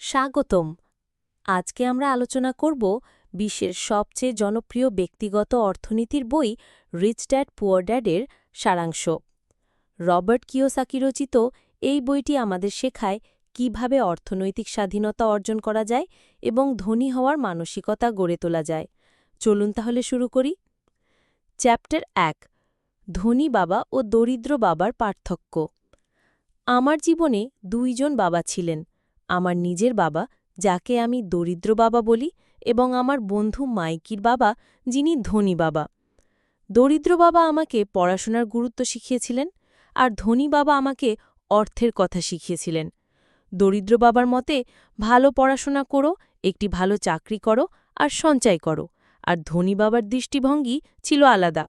স্বাগতম। আজকে আমরা আলোচনা করব বিশ্বের সবচেয়ে জনপ্রিয় ব্যক্তিগত অর্থনীতির বই রিচ ড্যাড, পুয়ার ড্যাডের সারাংশ। রবার্ট কিওসাকি রচিত এই বইটি আমাদের শেখায় কীভাবে অর্থনৈতিক স্বাধীনতা অর্জন করা যায় এবং ধনী হওয়ার মানসিকতা গড়ে তোলা যায়। চলুন তাহলে শুরু করি। চ্যাপ্টার এক, ধনী বাবা ও দরিদ্র বাবার পার্থক্য। আমার জীবনে দুইজন বাবা ছিলেন। আমার নিজের বাবা, যাকে আমি দরিদ্র বাবা বলি, এবং আমার বন্ধু মাইকির বাবা, যিনি ধনী বাবা। দরিদ্র বাবা আমাকে পড়াশোনার গুরুত্ব শিখিয়েছিলেন, আর ধনী বাবা আমাকে অর্থের কথা শিখিয়েছিলেন। দরিদ্র বাবার মতে, ভালো পড়াশোনা করো, একটি ভালো চাকরি করো, আর সঞ্চয় করো, আর ধনী বাবার দৃষ্টিভঙ্গি ছিল আলাদা।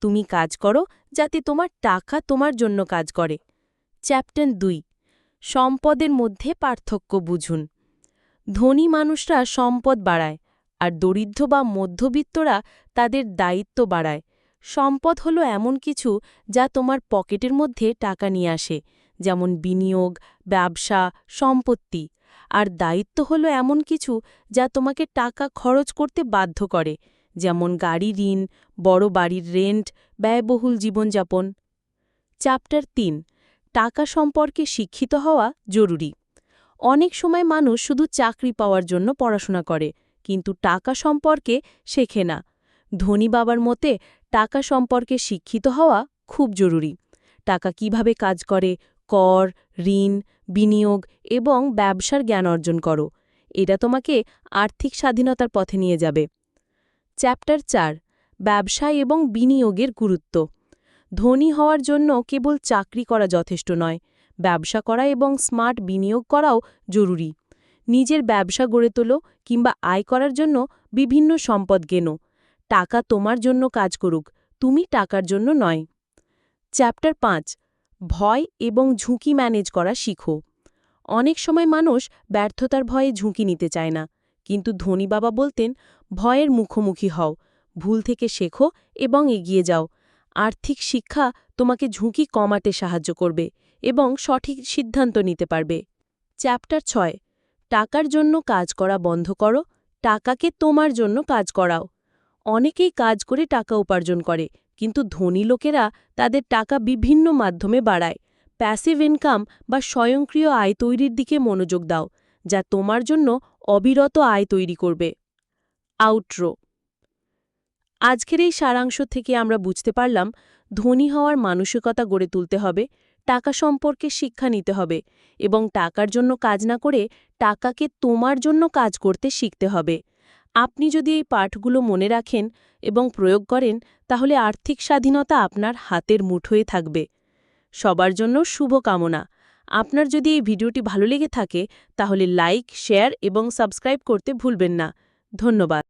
তুমি কাজ করো, যাতে তোমার টাকা তোমার জন্য কাজ করে। চ্যাপ্টার দুই সম্পদের মধ্যে পার্থক্য বুঝুন। ধনী মানুষরা সম্পদ বাড়ায়, আর দরিদ্র বা মধ্যবিত্তরা তাদের দায়িত্ব বাড়ায়। সম্পদ হলো এমন কিছু যা তোমার পকেটের মধ্যে টাকা নিয়ে আসে, যেমন বিনিয়োগ, ব্যবসা, সম্পত্তি। আর দায়িত্ব হলো এমন কিছু যা তোমাকে টাকা খরচ করতে বাধ্য করে, যেমন গাড়ি ঋণ, বড় বাড়ির রেন্ট ব্যয়বহুল জীবনযাপন। চ্যাপ্টার তিন টাকা সম্পর্কে শিক্ষিত হওয়া জরুরি। অনেক সময় মানুষ শুধু চাকরি পাওয়ার জন্য পড়াশোনা করে, কিন্তু টাকা সম্পর্কে শেখে না। ধনী বাবার মতে, টাকা সম্পর্কে শিক্ষিত হওয়া খুব জরুরি। টাকা কীভাবে কাজ করে, কর, ঋণ, বিনিয়োগ এবং ব্যবসার জ্ঞান অর্জন করো, এটা তোমাকে আর্থিক স্বাধীনতার পথে নিয়ে যাবে। চ্যাপ্টার চার ব্যবসায় এবং বিনিয়োগের গুরুত্ব। ধনী হওয়ার জন্য কেবল চাকরি করা যথেষ্ট নয়, ব্যবসা করা এবং স্মার্ট বিনিয়োগ করাও জরুরি। নিজের ব্যবসা গড়ে তোলো কিংবা আয় করার জন্য বিভিন্ন সম্পদ গেনো টাকা তোমার জন্য কাজ করুক, তুমি টাকার জন্য নয়। চ্যাপ্টার পাঁচ, ভয় এবং ঝুঁকি ম্যানেজ করা শিখো। অনেক সময় মানুষ ব্যর্থতার ভয়ে ঝুঁকি নিতে চায় না, কিন্তু ধনী বাবা বলতেন, ভয়ের মুখোমুখি হও, ভুল থেকে শেখো এবং এগিয়ে যাও। আর্থিক শিক্ষা তোমাকে ঝুঁকি কমাতে সাহায্য করবে এবং সঠিক সিদ্ধান্ত নিতে পারবে। চ্যাপ্টার ছয়, টাকার জন্য কাজ করা বন্ধ করো, টাকাকে তোমার জন্য কাজ করাও। অনেকেই কাজ করে টাকা উপার্জন করে, কিন্তু ধনী লোকেরা তাদের টাকা বিভিন্ন মাধ্যমে বাড়ায়। প্যাসিভ ইনকাম বা স্বয়ংক্রিয় আয় তৈরির দিকে মনোযোগ দাও, যা তোমার জন্য অবিরত আয় তৈরি করবে। আউট্রো আজকের এই সারাংশ থেকে আমরা বুঝতে পারলাম, ধনী হওয়ার মানসিকতা গড়ে তুলতে হবে, টাকা সম্পর্কে শিক্ষা নিতে হবে এবং টাকার জন্য কাজ না করে টাকাকে তোমার জন্য কাজ করতে শিখতে হবে। আপনি যদি এই পাঠগুলো মনে রাখেন এবং প্রয়োগ করেন, তাহলে আর্থিক স্বাধীনতা আপনার হাতের মুঠোয় থাকবে। সবার জন্য শুভ কামনা আপনার যদি এই ভিডিওটি ভালো লেগে থাকে, তাহলে লাইক, শেয়ার এবং সাবস্ক্রাইব করতে ভুলবেন না। ধন্যবাদ।